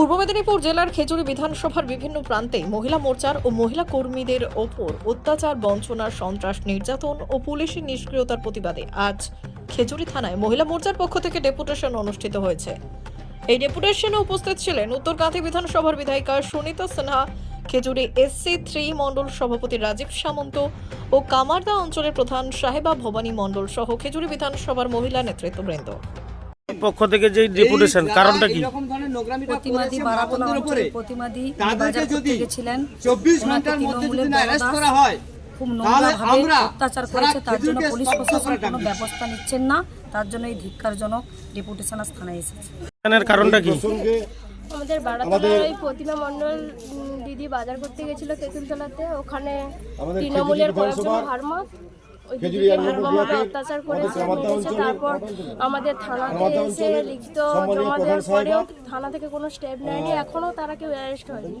পূর্ব মেদিনীপুর জেলার খেজুরি বিধানসভার বিভিন্ন প্রান্তে মহিলা মোর্চার ও মহিলা কর্মীদের ওপর অত্যাচার, বঞ্চনা, সন্ত্রাস, নির্যাতন ও পুলিশের নিষ্ক্রিয়তার প্রতিবাদে আজ খেজুরি থানায় মহিলা মোর্চার পক্ষ থেকে ডেপুটেশন অনুষ্ঠিত হয়েছে। এই ডেপুটেশনে উপস্থিত ছিলেন উত্তরকাঁথি বিধানসভার বিধায়িকা সুনীতা সিনহা, খেজুরি এসসি থ্রি মণ্ডল সভাপতি রাজীব সামন্ত ও কামারদা অঞ্চলের প্রধান সাহেবা ভবানী মণ্ডল সহ খেজুরি বিধানসভার মহিলা নেতৃত্ববৃন্দ। পক্ষ থেকে যে ডেপুটেশন কারণটা কি? প্রতিমাদি প্রতিমাদি বাজার করতে গেছিলেন 24 ওনাকে ঘণ্টার মধ্যে যদি তৃণমূলের অ্যারেস্ট করা হয় খুব নোংরাভাবে অত্যাচার করেছে তার জন্য পুলিশ প্রশাসন কোনো ব্যবস্থা নিচ্ছেন না তার জন্য এই ধিক্কারজনক ডেপুটেশন থানায় এসেছে। কারণটা কি? আমাদের ওই প্রতিমা মণ্ডল দিদি বাজার করতে গেছিল তেঁতুলতলাতে ওখানে তৃণমূলের কয়েকজন হারমা ওই দিদিকে ভীষণভাবে অত্যাচার করেছে মেরেছে তারপর আমাদের থানাতে এসে লিখিত জমা দেওয়ার পরেও থানা থেকে কোনো স্টেপ নেয়নি এখনও তারা কেউ অ্যারেস্ট হয়নি।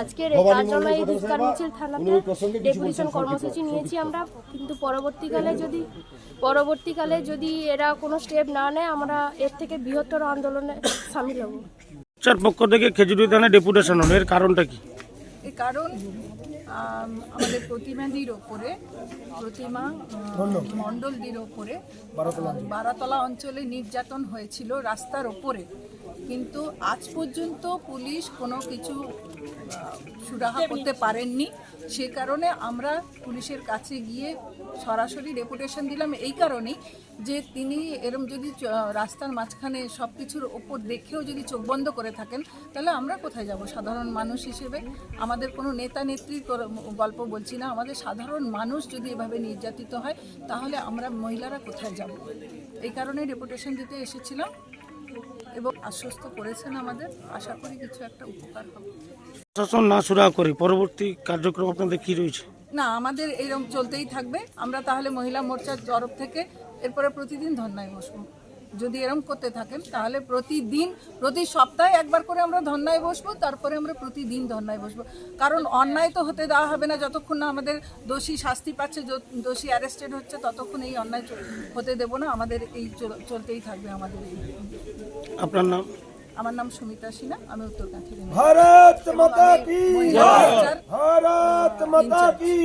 আজকের তার জন্য এই ধিক্কার মিছিল থানাতে ডেপুটেশন কর্মসূচি নিয়েছি আমরা কিন্তু পরবর্তীকালে যদি পরবর্তীকালে যদি এরা কোনো স্টেপ না নেয় আমরা এর থেকে বৃহত্তর আন্দোলনে সামিল হব। পক্ষ থেকে খেজুরি থানায় ডেপুটেশন হলো এর কারণটা কি? কারণ আমাদের প্রতিমাদির ওপরে প্রতিমা মণ্ডলদির ওপরে বারাতলা অঞ্চলে নির্যাতন হয়েছিল রাস্তার ওপরে। কিন্তু আজ পর্যন্ত পুলিশ কোনো কিছু সুরাহা করতে পারেননি। সে কারণে আমরা পুলিশের কাছে গিয়ে সরাসরি রেপুটেশন দিলাম। এই কারণেই যে তিনি এরম যদি রাস্তার মাঝখানে সব কিছুর ওপর দেখেও যদি চোখ বন্ধ করে থাকেন, তাহলে আমরা কোথায় যাব? সাধারণ মানুষ হিসেবে আমাদের কোনো নেতা নেত্রীর গল্প বলছি না। আমাদের সাধারণ মানুষ যদি এভাবে নির্যাতিত হয়, তাহলে আমরা মহিলারা কোথায় যাব? এই কারণে রেপুটেশন দিতে এসেছিলাম। এবং আশ্বস্ত করেছেন আমাদের আশা করি কিছু একটা উপকার হবে। প্রশাসন না সুরা করে পরবর্তী কার্যক্রম আপনাদের কি রয়েছে? না আমাদের এইরকম চলতেই থাকবে। আমরা তাহলে মহিলা মোর্চার তরফ থেকে এরপরে প্রতিদিন ধর্নায় বসবো। যদি এরম করতে থাকেন তাহলে প্রতিদিন প্রতি সপ্তাহে একবার করে আমরা ধর্নায় বসবো তারপরে আমরা প্রতিদিন ধর্নায় বসবো। কারণ অন্যায় তো হতে দেওয়া হবে না যতক্ষণ না আমাদের দোষী শাস্তি পাচ্ছে দোষী অ্যারেস্টেড হচ্ছে ততক্ষণ এই অন্যায় হতে দেবো না। আমাদের এই চলতেই থাকবে আমাদের এই। আপনার নাম? আমার নাম সুমিতা সিনা আমি উত্তরকান্থী ভারত মাতা কি ভারত মাতা কি